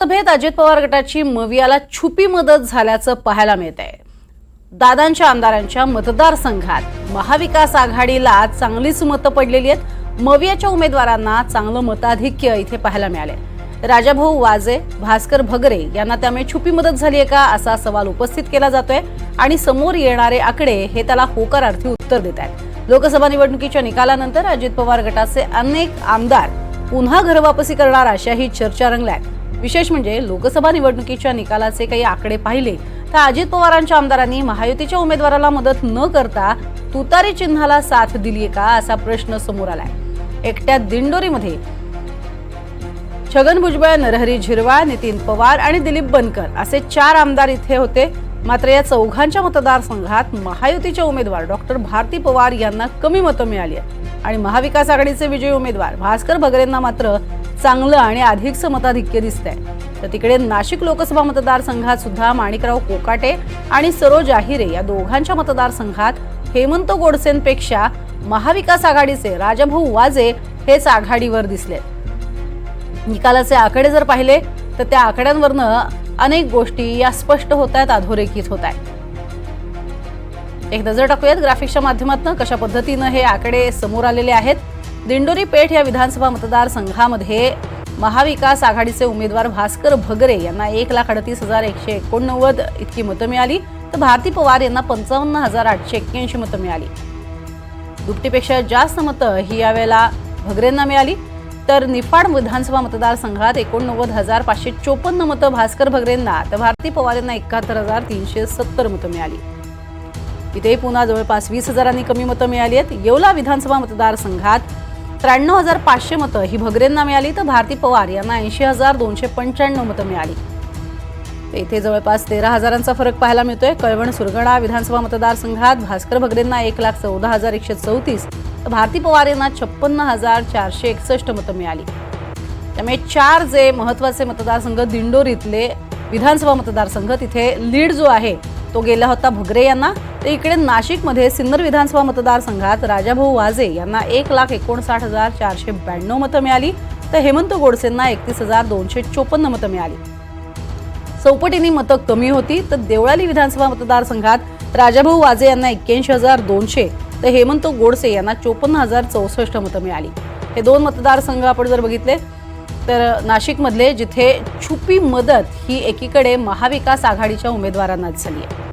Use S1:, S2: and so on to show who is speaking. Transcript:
S1: सभेत अजित पवार गटाची मवियाला छुपी मदत झाल्याचं पाहायला मिळत आहे दादांच्या आमदारांच्या मतदारसंघात महाविकास आघाडीला चांगलीच मतं पडलेली आहेत. मवियाच्या उमेदवारांना चांगलं मताधिक्य इथे पाहायला मिळाले राजाभाऊ वाजे भास्कर भगरे यांना त्यामुळे छुपी मदत झाली आहे का असा सवाल उपस्थित केला जातोय. आणि समोर येणारे आकडे हे त्याला होकारार्थी उत्तर देत आहेत. लोकसभा निवडणुकीच्या निकालानंतर अजित पवार गटाचे अनेक आमदार पुन्हा घरवापसी करणार अशाही चर्चा रंगल्या आहेत. विशेष म्हणजे लोकसभा निवडणुकीच्या निकालाचे काही आकडे पाहिले तर अजित पवारांच्या आमदारांनी महायुतीच्या उमेदवाराला मदत न करता तुतारी चिन्हाला साथ दिलीये का असा प्रश्न समोर आलाय. एकट्या दिंडोरीमध्ये छगन भुजबळ नरहरी झिरवाळ नितीन पवार आणि दिलीप बनकर असे चार आमदार इथे होते. मात्र या चौघांच्या मतदारसंघात महायुतीचे उमेदवार डॉक्टर भारती पवार यांना कमी मतं मिळाली आहेत. आणि महाविकास आघाडीचे विजयी उमेदवार भास्कर भगरेंना मात्र चांगलं आणि अधिकचं मताधिक्य दिसतंय. तर तिकडे नाशिक लोकसभा मतदारसंघात सुद्धा माणिकराव कोकाटे आणि सरोज आहिरे या दोघांच्या मतदारसंघात हेमंत गोडसेंपेक्षा महाविकास आघाडीचे राजाभाऊ वाजे हेच आघाडीवर दिसले. निकालाचे आकडे जर पाहिले तर त्या आकड्यांवरनं अनेक गोष्टी या स्पष्ट होत आहेत अधोरेखित होत आहेत एक नजर टाकूयात ग्राफिक्सच्या माध्यमातून कशा पद्धतीनं हे आकडे समोर आलेले आहेत दिंडोरी पेठ या विधानसभा मतदारसंघामध्ये महाविकास आघाडीचे उमेदवार भास्कर भगरे यांना एक लाख अडतीस हजार एकशे एकोणनव्वद इतकी मतं मिळाली. तर भारती पवार यांना पंचावन्न हजार आठशे एक्क्याऐंशी मतं मिळाली. दुपटीपेक्षा जास्त मतं ही यावेळेला भगरेंना मिळाली. तर निफाड विधानसभा मतदारसंघात एकोणनव्वद हजार पाचशे चोपन्न मतं भास्कर भगरेंना तर भारती पवार यांना एकाहत्तर हजार तीनशे सत्तर मतं मिळाली. इथे पुन्हा जवळपास वीस हजारांनी कमी मतं मिळाली आहेत. येवला विधानसभा मतदारसंघात त्र्याण्णव हजार पाचशे मतं ही भगरेंना मिळाली तर भारती पवार यांना ऐंशी हजार दोनशे पंच्याण्णव मतं मिळाली. येथे जवळपास तेरा हजारांचा फरक पाहायला मिळतोय. कळवण सुरगणा विधानसभा मतदारसंघात भास्कर भगरेंना एक लाख चौदा हजार एकशे चौतीस तर भारती पवार यांना छप्पन्न हजार चारशे एकसष्ट मतं मिळाली. त्यामुळे चार जे महत्त्वाचे मतदारसंघ दिंडोरीतले विधानसभा मतदारसंघ तिथे लीड जो आहे तो गेला होता भगरे यांना. तर इकडे नाशिकमध्ये सिन्नर विधानसभा मतदारसंघात राजाभाऊ वाजे यांना एक लाख एकोणसाठ हजार चारशे ब्याण्णव मतं मिळाली तर हेमंत गोडसेंना एकतीस हजार दोनशे चोपन्न मतं मिळाली. चौपटीने मतं कमी होती तर देवळाली विधानसभा मतदारसंघात राजाभाऊ वाजे यांना एक्क्याऐंशी हजार दोनशे तर हेमंत गोडसे यांना चोपन्न हजार चौसष्ट मतं मिळाली. हे दोन मतदारसंघ आपण जर बघितले तर नाशिकमधले जिथे छुपी मदत ही एकीकडे महाविकास आघाडीच्या उमेदवारांनाच झाली आहे.